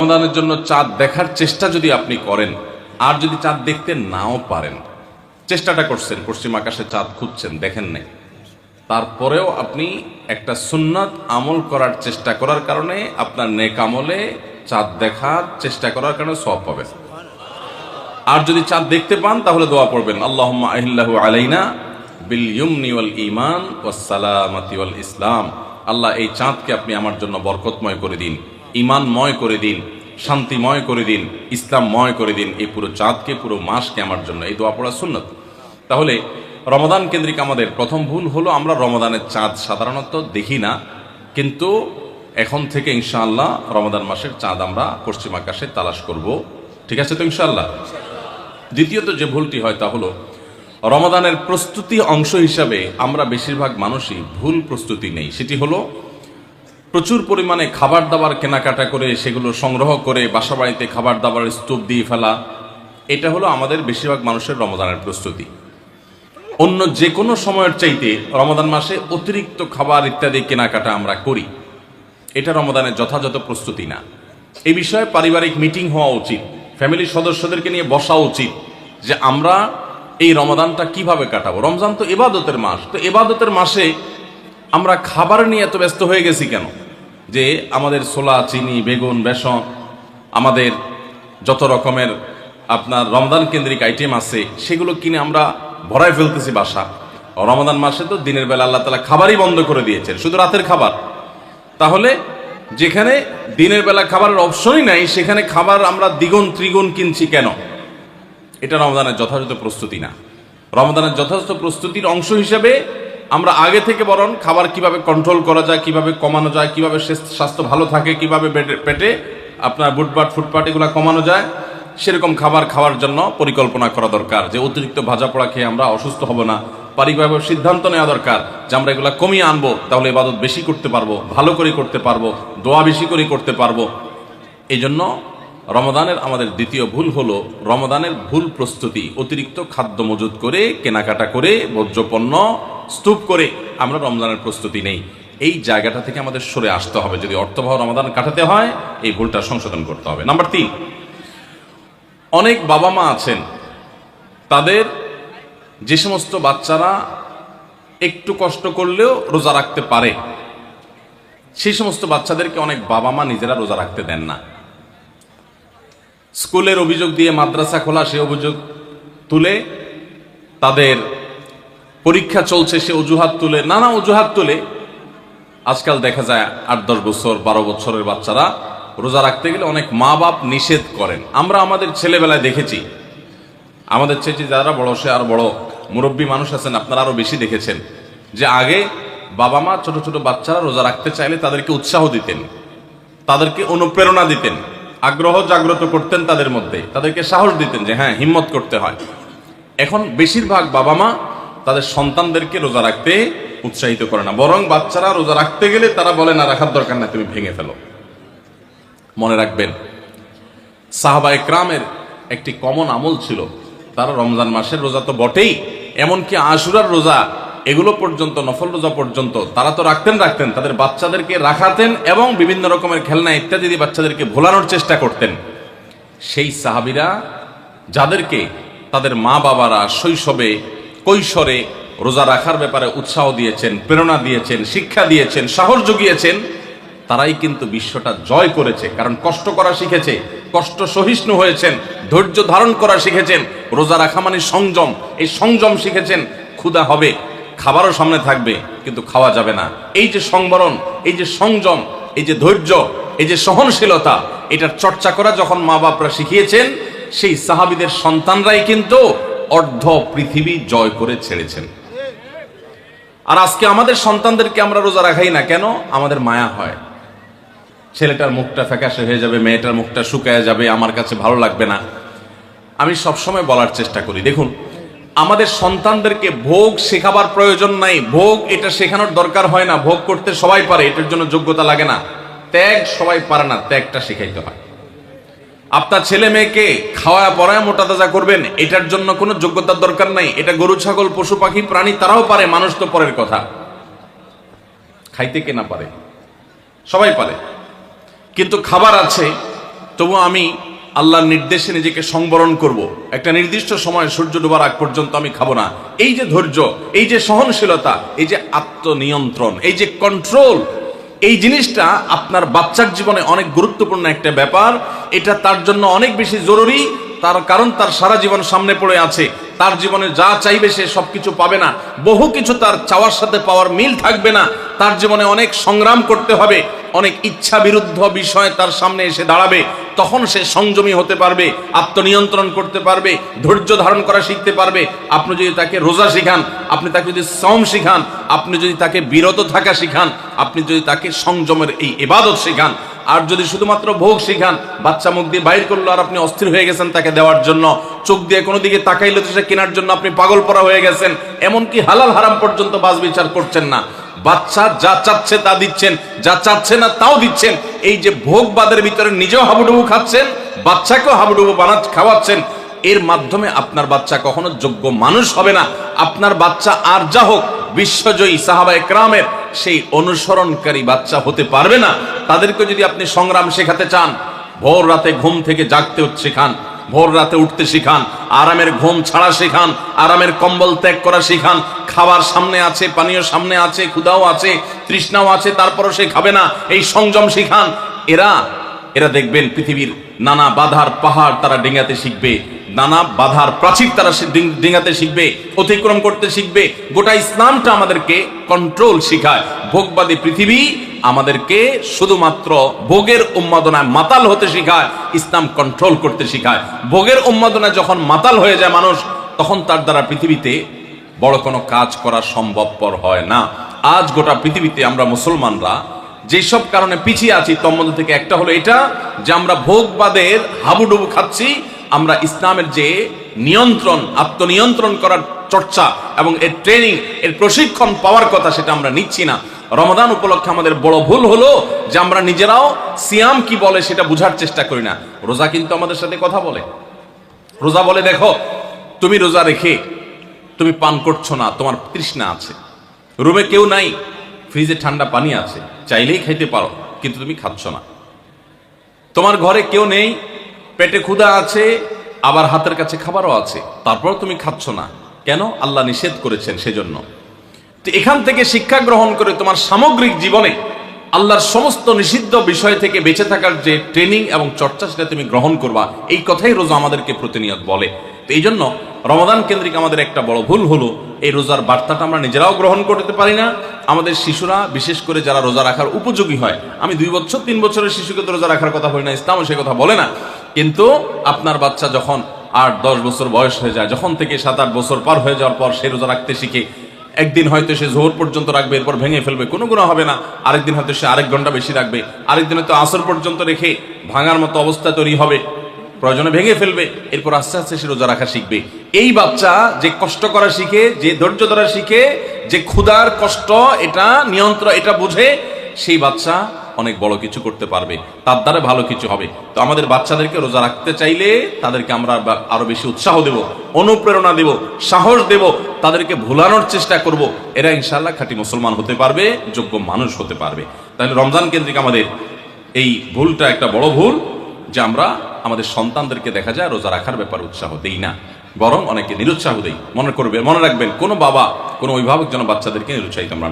রমাদানের জন্য চাঁদ দেখার চেষ্টা যদি আপনি করেন, আর যদি চাঁদ দেখতে নাও পারেন, চেষ্টাটা করছেন, পশ্চিম আকাশে চাঁদ খুঁজছেন, দেখেন নাই। তারপরেও আপনি একটা সুন্নাত আমল করার চেষ্টা করার কারণে আপনার নেক আমলে চাঁদ দেখার চেষ্টা করার কারণে সব পাবেন। আর যদি চাঁদ দেখতে পান, তাহলে দোয়া পড়বেন আল্লাহ আহিল্লাহ আলাইনা বিল ইউমনি ইমান ওয়াস সালামাতি ওয়াল ইসলাম। আল্লাহ, এই চাঁদকে আপনি আমার জন্য বরকতময় করে দিন। ইমানময় করে দিন, শান্তিময় করে দিন, ইসলামময় করে দিন, এই পুরো চাঁদকে, পুরো মাসকে আমার জন্য, এই দোয়া পড়া সুন্নত। তাহলে রমাদান কেন্দ্রিক আমাদের প্রথম ভুল হলো আমরা রমাদানের চাঁদ সাধারণত দেখি না, কিন্তু এখন থেকে ইনশাআল্লাহ রমাদান মাসের চাঁদ আমরা পশ্চিম আকাশে তালাশ করব। ঠিক আছে তো ইনশাআল্লাহ? দ্বিতীয়ত যে ভুলটি হয় তা হলো, রমাদানের প্রস্তুতি অংশ হিসাবে আমরা বেশিরভাগ মানুষই ভুল প্রস্তুতি নেই। সেটি হলো প্রচুর পরিমাণে খাবার দাবার কেনাকাটা করে সেগুলো সংগ্রহ করে বাসা বাড়িতে খাবার দাবার স্তূপ দিয়ে ফেলা, এটা হলো আমাদের বেশিরভাগ মানুষের রমাদানের প্রস্তুতি। অন্য যে কোনো সময়ের চাইতে রমাদান মাসে অতিরিক্ত খাবার ইত্যাদি কেনাকাটা আমরা করি। এটা রমদানের যথাযথ প্রস্তুতি না। এই বিষয়ে পারিবারিক মিটিং হওয়া উচিত ফ্যামিলির সদস্যদেরকে নিয়ে বসা উচিত যে আমরা এই রমাদানটা কীভাবে কাটাবো। রমজান তো এবাদতের মাস, তো এবাদতের মাসে আমরা খাবার নিয়ে এত ব্যস্ত হয়ে গেছি কেন? যে আমাদের ছোলা, চিনি, বেগুন, বেসন, আমাদের যত রকমের আপনার রমদান কেন্দ্রিক আইটেম আছে, সেগুলো কিনে আমরা ভরায় ফেলতেছি বাসা। রমাদান মাসে তো দিনের বেলা আল্লাহ তালা খাবারই বন্ধ করে দিয়েছেন, শুধু রাতের খাবার। তাহলে যেখানে দিনের বেলা খাবারের অপশনই নাই, সেখানে খাবার আমরা দ্বিগুণ, ত্রিগুণ কিনছি কেন? এটা রমদানের যথাযথ প্রস্তুতি না। রমদানের যথাযথ প্রস্তুতির অংশ হিসেবে আমরা আগে থেকে বরং খাবার কীভাবে কন্ট্রোল করা যায়, কীভাবে কমানো যায়, কীভাবে স্বাস্থ্য ভালো থাকে, কীভাবে পেটে- আপনার বুটবাট, ফুটপাট এগুলো কমানো যায়, সেরকম খাবার খাওয়ার জন্য পরিকল্পনা করা দরকার। যে অতিরিক্ত ভাজা পোড়া খেয়ে আমরা অসুস্থ হব না, পারিবারিক সিদ্ধান্ত নেওয়া দরকার যে আমরা এগুলো কমিয়ে আনব, তাহলে ইবাদত বেশি করতে পারব, ভালো করে করতে পারব, দোয়া বেশি করে করতে পারব। এই জন্য রমদানের আমাদের দ্বিতীয় ভুল হলো রমদানের ভুল প্রস্তুতি, অতিরিক্ত খাদ্য মজুত করে, কেনাকাটা করে, বর্জ্যপণ্য স্তূপ করে আমরা রমজানের প্রস্তুতি নেই। এই জায়গাটা থেকে আমাদের সরে আসতে হবে। যদি অর্থবহ রমাদান কাটাতে হয়, এই ভুলটা সংশোধন করতে হবে। নাম্বার তিন, অনেক বাবা মা আছেন। তাদের যে সমস্ত বাচ্চারা একটু কষ্ট করলেও রোজা রাখতে পারে, সেই সমস্ত বাচ্চাদেরকে অনেক বাবা মা নিজেরা রোজা রাখতে দেন না। স্কুলের অভিযোগ দিয়ে মাদ্রাসা খোলা, সে অভিযোগ তুলে তাদের পরীক্ষা চলছে, সে অজুহাত তুলে, নানা অজুহাত তুলে। আজকাল দেখা যায় আট, দশ বছর, বারো বছরের বাচ্চারা রোজা রাখতে গেলে অনেক মা বাপ নিষেধ করেন। আমরা আমাদের ছেলেবেলায় দেখেছি। আমাদের চেয়ে যারা বড়, সে আর বড় মুরব্বী মানুষ আছেন, আপনারা আরও বেশি দেখেছেন। যে আগে বাবা মা ছোট ছোট বাচ্চারা রোজা রাখতে চাইলে তাদেরকে উৎসাহ দিতেন, তাদেরকে অনুপ্রেরণা দিতেন, আগ্রহ জাগ্রত করতেন তাদের মধ্যে, তাদেরকে সাহস দিতেন যে হ্যাঁ হিম্মত করতে হয়। এখন বেশিরভাগ বাবা মা তাদের সন্তানদেরকে রোজা রাখতে উৎসাহিত করে না। বরং বাচ্চারা রোজা রাখতে গেলে তারা বলে, না, রাখার দরকার না তুমি ভেঙে ফেলো। মনে রাখবেন, সাহাবা একরামের একটি কমন আমল ছিল। তারা রমজান মাসের রোজা তো বটেই, এমনকি আশুরার রোজা, এগুলো পর্যন্ত, নফল রোজা পর্যন্ত তারা তো রাখতেন রাখতেন। তাদের বাচ্চাদেরকে রাখাতেন এবং বিভিন্ন রকমের খেলনা ইত্যাদি দিয়ে বাচ্চাদেরকে ভোলানোর চেষ্টা করতেন। সেই সাহাবিরা যাদেরকে তাদের মা বাবারা শৈশবে কৈশোরে রোজা রাখার ব্যাপারে উৎসাহ দিয়েছেন, প্রেরণা দিয়েছেন, শিক্ষা দিয়েছেন, সাহস জুগিয়েছেন, তারাই কিন্তু বিশ্বটা জয় করেছে। কারণ কষ্ট করা শিখেছে, কষ্ট সহিষ্ণু হয়েছেন, ধৈর্য ধারণ করা শিখেছেন, রোজা রাখা মানে সংযম। এই সংযম শিখেছেন, ক্ষুধা হবে, খাবারও সামনে থাকবে, কিন্তু খাওয়া যাবে না। এই যে সংবরণ, এই যে সংযম, এই যে ধৈর্য, এই যে সহনশীলতা, এটার চর্চা করা যখন মা বাপরা শিখিয়েছেন, সেই সাহাবিদের সন্তানরাই কিন্তু অর্ধ পৃথিবী জয় করে ছেড়েছেন। আর আজকে আমাদের সন্তানদেরকে আমরা রোজা রাখাই না, কেন? আমাদের মায়া হয়। ছেলেটার মুখটা ফ্যাকাশে হয়ে যাবে, মেয়েটার মুখটা শুকায় যাবে, আমার কাছে ভালো লাগবে না। আমি সবসময় বলার চেষ্টা করি, দেখুন, আমাদের সন্তানদেরকে ভোগ শেখাবার প্রয়োজন নাই, ভোগ এটা শেখানোর দরকার হয় না, ভোগ করতে সবাই পারে, এটার জন্য যোগ্যতা লাগে না। ত্যাগ সবাই পারে না, ত্যাগটা শেখাইতে হয়। আপনার ছেলে মেয়েকে খাওয়া পড়ায় মোটা তাজা করবেন, এটার জন্য কোনো যোগ্যতার দরকার নাই। এটা গরু, ছাগল, পশু, পাখি, প্রাণী, তারাও পারে, মানুষ তো পরের কথা। খাইতে কে না পারে? সবাই পারে। কিন্তু খাবার আছে, তবু আমি আল্লাহর নির্দেশে নিজেকে সংবরণ করব। একটা নির্দিষ্ট সময় সূর্য ডোবার আগ পর্যন্ত আমি খাব না। এই যে ধৈর্য, এই যে সহনশীলতা, এই যে আত্মনিয়ন্ত্রণ, এই যে কন্ট্রোল এই জিনিসটা আপনার বাচ্চার জীবনে অনেক গুরুত্বপূর্ণ একটা ব্যাপার। এটা তার জন্য অনেক বেশি জরুরি। তার কারণ তার সারা জীবন সামনে পড়ে আছে। তার জীবনে যা চাইবে সে সব কিছু পাবে না। বহু কিছু তার চাওয়ার সাথে পাওয়ার মিল থাকবে না। তার জীবনে অনেক সংগ্রাম করতে হবে। অনেক ইচ্ছা বিরুদ্ধ বিষয় তার সামনে এসে দাঁড়াবে, তখন সে সংযমী হতে পারবে, আত্মনিয়ন্ত্রণ করতে পারবে, ধৈর্য ধারণ করা শিখতে পারবে। আপনি যদি তাকে রোজা শিখান, আপনি তাকে যদি সম শিখান, আপনি যদি তাকে বিরত থাকা শিখান, আপনি যদি তাকে সংযমের এই এবাদত শিখান, আর যদি শুধুমাত্র ভোগ শিখান, বাচ্চা মুখ দিয়ে বাইর করল আর আপনি অস্থির হয়ে গেছেন তাকে দেওয়ার জন্য, চোখ দিয়ে কোনো দিকে তাকাইলে তো সে কেনার জন্য আপনি পাগল পরা হয়ে গেছেন, এমনকি হালাল হারাম পর্যন্ত বাজ বিচার করছেন না। বাচ্চা যা চাচ্ছে তা দিচ্ছেন, যা চাচ্ছে না তাও দিচ্ছেন। এই যে ভোগবাদের ভিতরে নিজেও হাবুডুবু খাচ্ছেন, বাচ্চাকেও হাবুডুবু বানা খাওয়াচ্ছেন, এর মাধ্যমে আপনার বাচ্চা কখনো যোগ্য মানুষ হবে না। আপনার বাচ্চা আর যা হোক, বিশ্বজয়ী সাহাবা একরামের সেই অনুসরণকারী বাচ্চা হতে পারবে না। তাদেরকে যদি আপনি সংগ্রাম শেখাতে চান, ভোর রাতে ঘুম থেকে জাগতে শেখান ভোর রাতে উঠতে শিখান, আরামের ঘুম ছাড়া শেখান, আরামের কম্বল ত্যাগ করা শিখান, খাবার সামনে আছে, পানীয় সামনে আছে ক্ষুদাও আছে, তৃষ্ণাও আছে, তারপরও সে খাবে না, এই সংযম শিখান। এরা এরা দেখবেন পৃথিবীর নানা বাধার পাহাড় তারা ডিঙাতে শিখবে, নানা বাধার প্রাচীর তারা ডিঙাতে শিখবে, অতিক্রম করতে শিখবে গোটা ইসলামটা আমাদেরকে কন্ট্রোল শিখায়। ভোগবাদী পৃথিবী আমাদেরকে শুধুমাত্র ভোগের উন্মাদনায় মাতাল হতে শিখায়, ইসলাম কন্ট্রোল করতে শিখায়। ভোগের উন্মাদনায় যখন মাতাল হয়ে যায় মানুষ, তখন তার দ্বারা পৃথিবীতে বড় কোনো কাজ করা সম্ভবপর হয় না। আজ গোটা পৃথিবীতে আমরা মুসলমানরা যেসব কারণে পিছিয়ে আছি, তোর মধ্যে থেকে একটা হলো এটা, যে আমরা ভোগবাদের হাবুডুবু খাচ্ছি, আমরা ইসলামের যে নিয়ন্ত্রণ, আত্মনিয়ন্ত্রণ করার চর্চা এবং এর ট্রেনিং এর প্রশিক্ষণ পাওয়ার কথা সেটা আমরা নিচ্ছি না। রমাদান উপলক্ষে আমাদের বড় ভুল হলো যে আমরা নিজেরাও সিয়াম কি বলে সেটা বুঝার চেষ্টা করি না। রোজা কিন্তু আমাদের সাথে কথা বলে। রোজা বলে, দেখো, তুমি রোজা রেখে তুমি পান করছ না, তোমার তৃষ্ণা আছে। রুমে কেউ নাই, ফ্রিজে ঠান্ডা পানি আছে। চাইলেই খাইতে পারো, কিন্তু তুমি খাচ্ছ না। তোমার ঘরে কেউ নেই, পেটে ক্ষুধা আছে, আবার হাতের কাছে খাবারও আছে। তারপর তুমি খাচ্ছ না। কেন আল্লাহ নিষেধ করেছেন সেজন্য? তো এখান থেকে শিক্ষা গ্রহণ করে তোমার সামগ্রিক জীবনে আল্লাহর সমস্ত নিষিদ্ধ বিষয় থেকে বেঁচে থাকার যে ট্রেনিং এবং চর্চা সেটা তুমি গ্রহণ করবা, এই কথাই রোজা আমাদেরকে প্রতিনিয়ত বলে। তো এই জন্য রমাদান কেন্দ্রিক আমাদের একটা বড় ভুল হলো, এই রোজার বার্তাটা আমরা নিজেরাও গ্রহণ করতে পারি না। আমাদের শিশুরা, বিশেষ করে যারা রোজা রাখার উপযোগী হয়, আমি দুই বছর, তিন বছরের শিশুকে তো রোজা রাখার কথা বলি না, ইসলামও সে কথা বলে না। কিন্তু আপনার বাচ্চা যখন আট, দশ বছর বয়স হয়ে যায়। যখন থেকে সাত, আট বছর পার হয়ে যাওয়ার পর সে রোজা রাখতে শিখে, একদিন হয়তো সে জোহর পর্যন্ত রাখবে, এরপর ভেঙে ফেলবে, কোনো গুণা হবে না। আরেকদিন হয়তো সে আরেক ঘণ্টা বেশি রাখবে। আরেকদিন হয়তো আসর পর্যন্ত রেখে ভাঙার মতো অবস্থা তৈরি হবে, প্রয়োজনে ভেঙে ফেলবে, এরপর আস্তে আস্তে সে রোজা রাখা শিখবে। এই বাচ্চা যে কষ্ট করা শিখে, যে ধৈর্য ধরা শিখে, যে ক্ষুধার কষ্ট, এটা নিয়ন্ত্রণ, এটা বুঝে, সেই বাচ্চা অনেক বড় কিছু করতে পারবে, তার দ্বারা ভালো কিছু হবে। তো আমাদের বাচ্চাদেরকে রোজা রাখতে চাইলে তাদেরকে আমরা আরও বেশি উৎসাহ দেব, অনুপ্রেরণা দেব, সাহস দেব, তাদেরকে ভুলানোর চেষ্টা করব। এরা ইনশাল্লাহ খাঁটি মুসলমান হতে পারবে, যোগ্য মানুষ হতে পারবে। তাহলে রমজান কেন্দ্রিক আমাদের এই ভুলটা একটা বড় ভুল, যে আমরা আমাদের সন্তানদেরকে দেখা যায় রোজা রাখার ব্যাপারে উৎসাহ দেই না, বরং অনেকে নিরুৎসাহ দেই। মনে করবে, মনে রাখবেন, কোনো বাবা, কোনো অভিভাবক যেন বাচ্চাদেরকে নিরুৎসাহিত আমরা